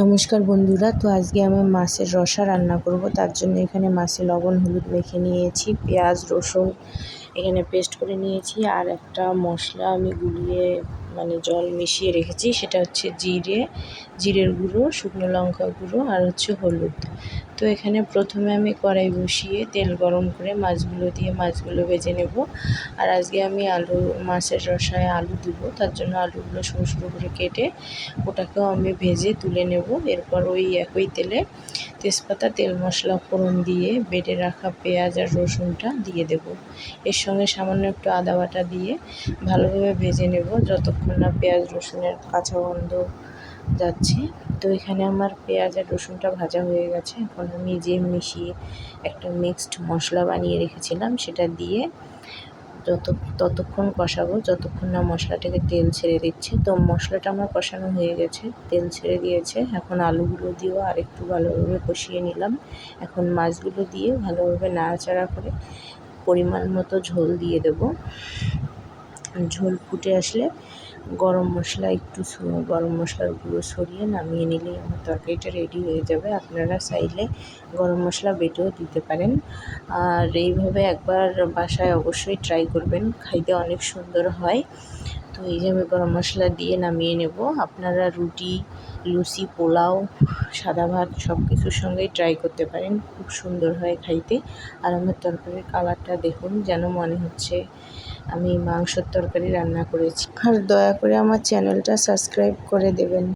নমস্কার বন্ধুরা, তো আজকে আমি মাছের রসা রান্না করব। তার জন্য এখানে মাছে লবণ হলুদ মেখে নিয়েছি, পেঁয়াজ, রসুন এখানে পেস্ট করে নিয়েছি, আর একটা মশলা আমি গুলিয়ে মানে জল মিশিয়ে রেখেছি, সেটা হচ্ছে জিরে, জিরের গুঁড়ো, শুকনো লঙ্কা গুঁড়ো আর হচ্ছে হলুদ। তো এখানে প্রথমে আমি কড়াই বসিয়ে তেল গরম করে মাছগুলো দিয়ে মাছগুলো ভেজে নেব। আর আজকে আমি আলু, মাছের রসায় আলু দিব, তার জন্য আলুগুলো সরু সরু করে কেটে ওটাকেও আমি ভেজে তুলে নেব। এরপর ওই একই তেলে তেজপাতা, তেল মশলা, ফোড়ন দিয়ে বেটে রাখা পেঁয়াজ আর রসুনটা দিয়ে দেব। এর সঙ্গে সামান্য একটু আদা বাটা দিয়ে ভালোভাবে ভেজে নেব না পেঁয়াজ রসুনের কাঁচা গন্ধ যাচ্ছে। তো এখানে আমার পেঁয়াজ আর রসুনটা ভাজা হয়ে গেছে। এখন আমি যে মিশিয়ে একটা মিক্সড মশলা বানিয়ে রেখেছিলাম, সেটা দিয়ে যত, ততক্ষণ কষাবো। যতক্ষণ না মশলাটাকে তেল ছেড়ে দিচ্ছে, তো মশলাটা আমার কষানো হয়ে গেছে, তেল ছেড়ে দিয়েছে। এখন আলুগুলো দিয়েও আর একটু ভালোভাবে কষিয়ে নিলাম। এখন মাছগুলো দিয়ে ভালোভাবে নাড়াচাড়া করে পরিমাণ মতো ঝোল দিয়ে দেব। ঝোল ফুটে আসলে গরম মশলা, একটু গরম মশলার গুঁড়ো সরিয়ে নামিয়ে নিলেই আমার তরকারিটা রেডি হয়ে যাবে। আপনারা চাইলে গরম মশলা বেটেও দিতে পারেন। আর এইভাবে একবার বাসায় অবশ্যই ট্রাই করবেন, খাইতে অনেক সুন্দর হয়। তো এই যে আমি গরম মশলা দিয়ে নামিয়ে নেব। আপনারা রুটি, লুচি, পোলাও, সাদা ভাত সব কিছুর সঙ্গেই ট্রাই করতে পারেন। খুব সুন্দর হয় খাইতে। আর আমার তরকারির কালারটা দেখুন, যেন মনে হচ্ছে আমি মাংসর তরকারি রান্না করেছি। আর দয়া করে আমার চ্যানেলটা সাবস্ক্রাইব করে দেবেন।